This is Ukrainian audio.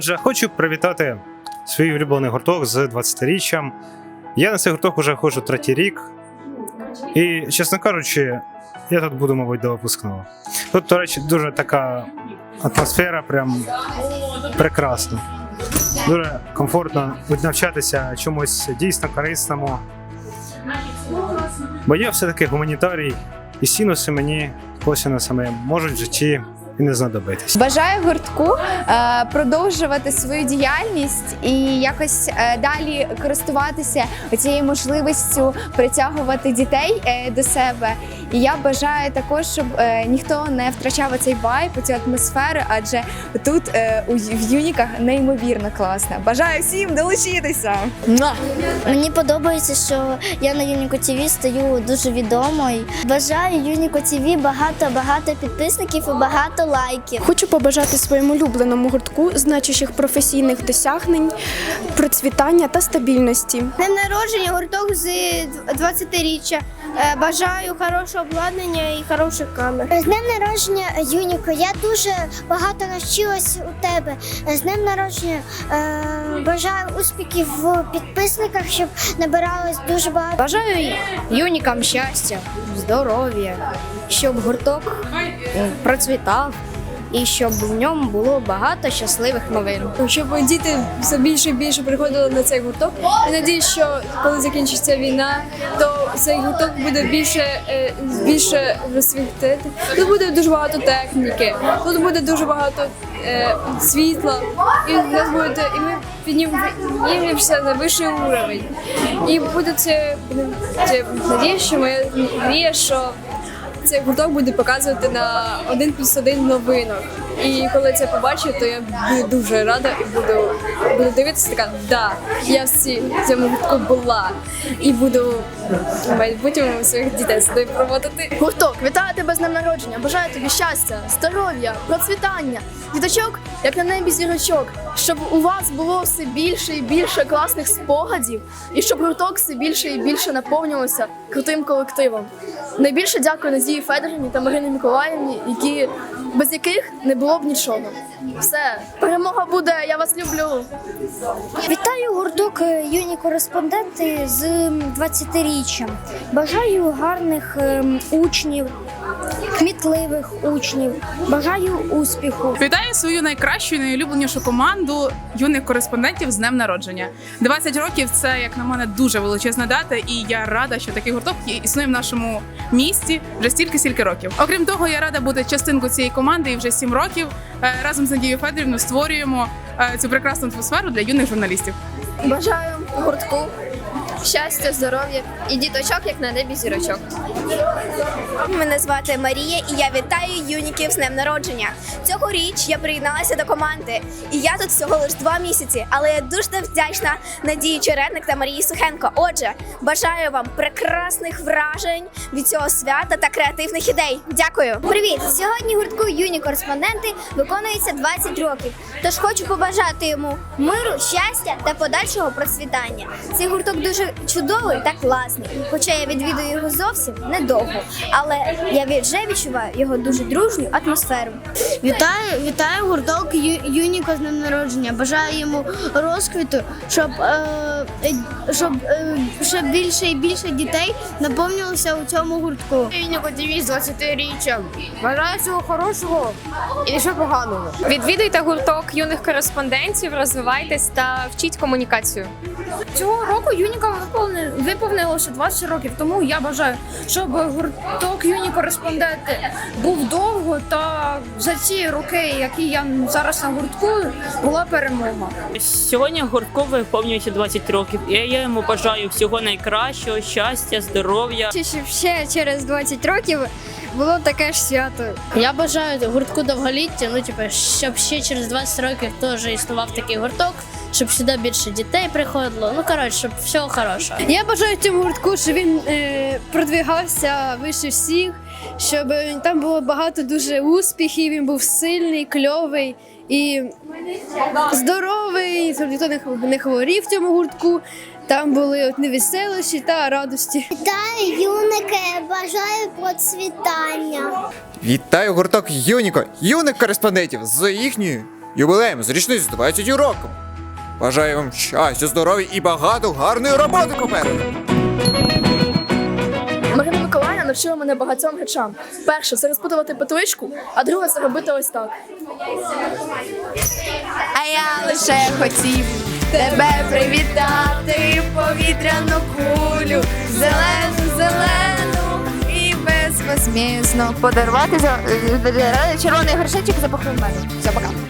Отже, хочу привітати свій улюблений гурток з 20-річчям. Я на цей гурток вже ходжу третій рік. І, чесно кажучи, я тут буду, мабуть, до випускного. Тут, до речі, дуже така атмосфера, прям прекрасна. Дуже комфортно будуть навчатися чомусь дійсно корисному. Бо я все-таки гуманітарій, і синуси мені косинусами можуть в житті і не знадобитись. Бажаю гуртку е, продовжувати свою діяльність і якось е, далі користуватися цією можливістю притягувати дітей е, до себе. І я бажаю також, щоб е, ніхто не втрачав цей вайб, цю атмосферу, адже тут е, у в юніках неймовірно класно. Бажаю всім долучитися. Муа! Мені подобається, що я на Юніко ТВ стаю дуже відомою. Бажаю Юніко ТВ багато-багато підписників і багато лайків. Хочу побажати своєму улюбленому гуртку значущих професійних досягнень, процвітання та стабільності. Днем народження гурток з 20-річчя. Е, Бажаю хорошого обладнання і хороших камер. З днем народження, Юніко. Я дуже багато навчилась у тебе. З днем народження е, бажаю успіхів в підписниках, щоб набиралось дуже багато. Бажаю юнікам щастя, здоров'я, щоб гурток процвітав і щоб в ньому було багато щасливих новин. щоб діти все більше і більше приходили на цей гурток. І надіюсь, що коли закінчиться війна, то цей гурток буде більше е, більше розсвітити. Тут буде дуже багато техніки, тут буде дуже багато е, світла, і в нас буде, і ми піднімемося на вищий уровень. І буде це, надіюсь, що моя мрія, що цей гурток буде показувати на один плюс один новинок. І коли це побачу, то я буду дуже рада і буду, буду дивитися така, да, я всі в цьому гуртку була. І буду майбутньому своїх дітей сюди проводити. Гурток, вітаю тебе з днем народження! Бажаю тобі щастя, здоров'я, процвітання, діточок, як на небі зірочок, щоб у вас було все більше і більше класних спогадів, і щоб гурток все більше і більше наповнювався крутим колективом. Найбільше дякую Надії Федорівні та Марині Миколаївні, які без яких не було б нічого. Все, перемога буде, я вас люблю. Вітаю гурток е, юні кореспонденти з 20-річчям. Бажаю гарних ем, учнів, кмітливих учнів. Бажаю успіху. Вітаю свою найкращу і найулюбленішу команду юних кореспондентів з днем народження. 20 років це, як на мене, дуже величезна дата, і я рада, що такий гурток існує в нашому місті вже стільки-стільки років. Окрім того, я рада бути частинкою цієї команди і вже 7 років е, разом з Надією Федорівною створюємо е, цю прекрасну атмосферу для юних журналістів. Бажаю гуртку щастя, здоров'я і діточок, як на небі зірочок. Мене звати Марія, і я вітаю юніків з днем народження. Цьогоріч я приєдналася до команди, і я тут всього лише два місяці. Але я дуже вдячна Надії Чередник та Марії Сухенко. Отже, бажаю вам прекрасних вражень від цього свята та креативних ідей. Дякую. Привіт! Сьогодні гуртку юні кореспонденти виконується 20 років. Тож хочу побажати йому миру, щастя та подальшого процвітання. Цей гурток дуже чудовий та класний. Хоча я відвідую його зовсім недовго, але я вже відчуваю його дуже дружню атмосферу. Вітаю, вітаю гурток Юніко з днем народження. Бажаю йому розквіту, щоб, е, щоб е, ще більше і більше дітей наповнилося у цьому гуртку. Юніко ТВ з 20-річчям. Бажаю всього хорошого і нічого поганого. Відвідуйте гурток юних кореспондентів, розвивайтесь та вчіть комунікацію. Цього року Юніка виповнилося 20 років, тому я бажаю, щоб гурток юні кореспонденти був довго та за ці роки, які я зараз на гуртку, була перемога. Сьогодні гуртку виповнюється 20 років. і Я йому бажаю всього найкращого, щастя, здоров'я. Щоб ще через 20 років було таке ж свято. Я бажаю гуртку довголіття. Ну типу, щоб ще через 20 років теж існував такий гурток, щоб сюди більше дітей приходило. Ну коротше, щоб всього хорошого. Я бажаю цьому гуртку, щоб він е, продвигався вище всіх, щоб там було багато дуже успіхів. Він був сильний, кльовий і здоровий. щоб Ніхто не не хворів в цьому гуртку. Там були от невеселощі та радості. Вітаю, юники! Бажаю процвітання. Вітаю гурток Юніко, юних кореспондентів з їхньою юбілеєм з річниць 20 років. Бажаю вам щастя, здоров'я і багато гарної роботи попереду. Навчила мене багатьом речам. Перше це розпутувати петличку, а друге це робити ось так. А я лише хотів тебе привітати, повітряну кулю, зелену, зелену і безвозмісно подарувати за червоний горшечок за похмелю. Все, пока.